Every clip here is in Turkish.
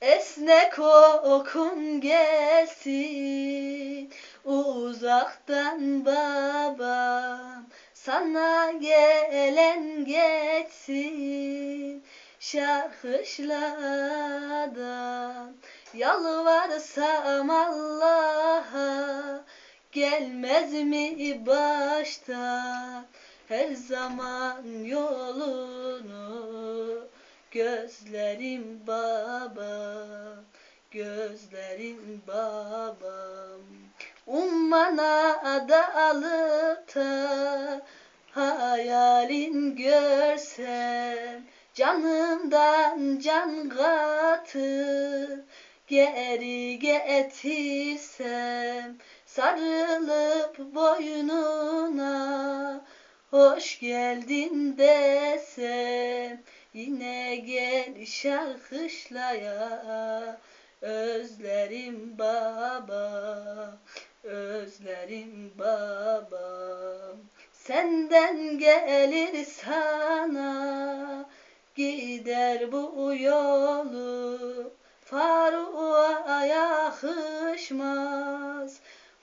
Esnek okun gelsin uzaktan babam Sana gelen geçsin. Şarkışladan Yalvarsam Allah'a gelmez mi baştan Her zaman yolunu gözlerim babam Gözlerim babam. Ummana da alıp da hayalin görsem Canımdan can katıp geri getirsem Sarılıp boynuna hoş geldin desem Yine gel şarkışlaya özlerim baba Özlerim babam Senden gelir sana Gider bu yolu. Faruk'a yakışmaz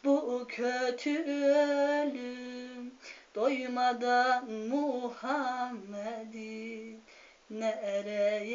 Bu kötü ölüm. Doymadan Muhammed'i Nereye